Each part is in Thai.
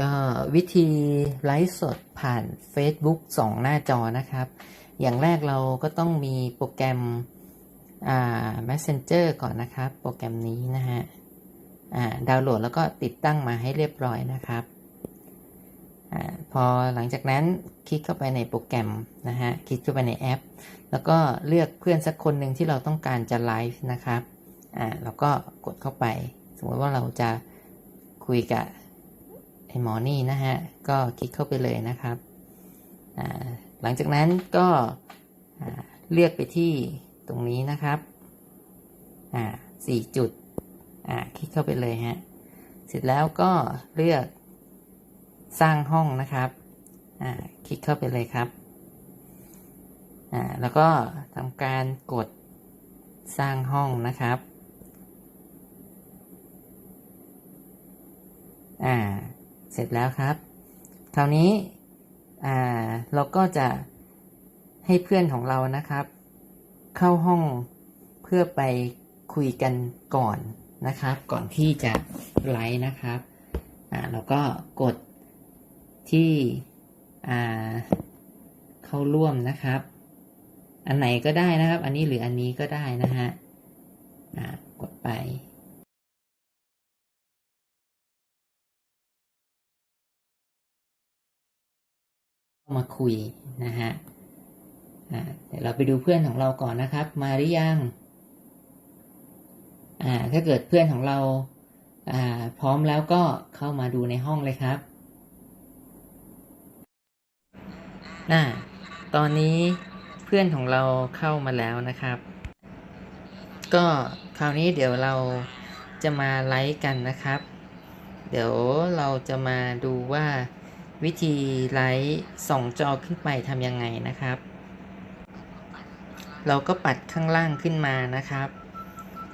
ก็วิธีไลฟ์สดผ่าน Facebook สองหน้าจอนะครับ อย่างแรกเราก็ต้องมีโปรแกรมอ่า Messenger ก่อนนะครับ โปรแกรมนี้นะฮะอ่าดาวน์โหลดแล้วก็ติดตั้งมาให้เรียบร้อยนะครับอาพอหลังจากนั้นคลิกเข้าไปในโปรแกรมนะฮะ คลิกเข้าไปในแอป แล้วก็เลือกเพื่อนสักคนหนึ่งที่เราต้องการจะไลฟ์นะครับ อ่าแล้วก็กดเข้าไป สมมติว่าเราจะคุยกับ ไอหมอนี่นะฮะ ก็คลิกเข้าไปเลยนะครับ หลังจากนั้นก็เลือกไปที่ตรงนี้นะครับสี่จุดคลิกเข้าไปเลยฮะ เสร็จแล้วก็เลือกสร้างห้องนะครับคลิกเข้าไปเลยครับ แล้วก็ทำการกดสร้างห้องนะครับ อ่า เสร็จแล้วครับคราวนี้เราก็จะให้เพื่อนของเรานะครับ เข้าห้องเพื่อไปคุยกันก่อนนะครับ ก่อนที่จะไลฟ์นะครับอ่าเราก็กดที่อ่าเข้าร่วมนะครับ อันไหนก็ได้นะครับ อันนี้หรืออันนี้ก็ได้นะฮะอ่ากดไป มาคุยนะฮะเดี๋ยวเราไปดูเพื่อนของเราก่อนนะครับ มาหรือยังอ่าถ้าเกิดเพื่อนของเราอ่าพร้อมแล้วก็เข้ามาดูในห้องเลยครับน่าตอนนี้เพื่อนของเราเข้ามาแล้วนะครับ ก็คราวนี้เดี๋ยวเราจะมาไลฟ์กันนะครับ เดี๋ยวเราจะมาดูว่า วิธีไลฟ์สองจอขึ้นไปทำยังไงนะครับ เราก็ปัดข้างล่างขึ้นมานะครับ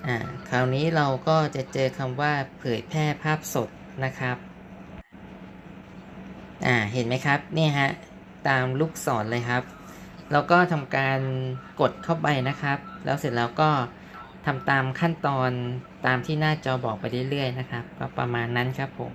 อ่าคราวนี้เราก็จะเจอคำว่าเผยแพร่ภาพสดนะครับอ่าเห็นไหมครับเนี่ยฮะตามลูกศรเลยครับ เราก็ทำการกดเข้าไปนะครับ แล้วเสร็จแล้วก็ทำตามขั้นตอนตามที่หน้าจอบอกไปเรื่อยๆนะครับ ก็ประมาณนั้นครับผม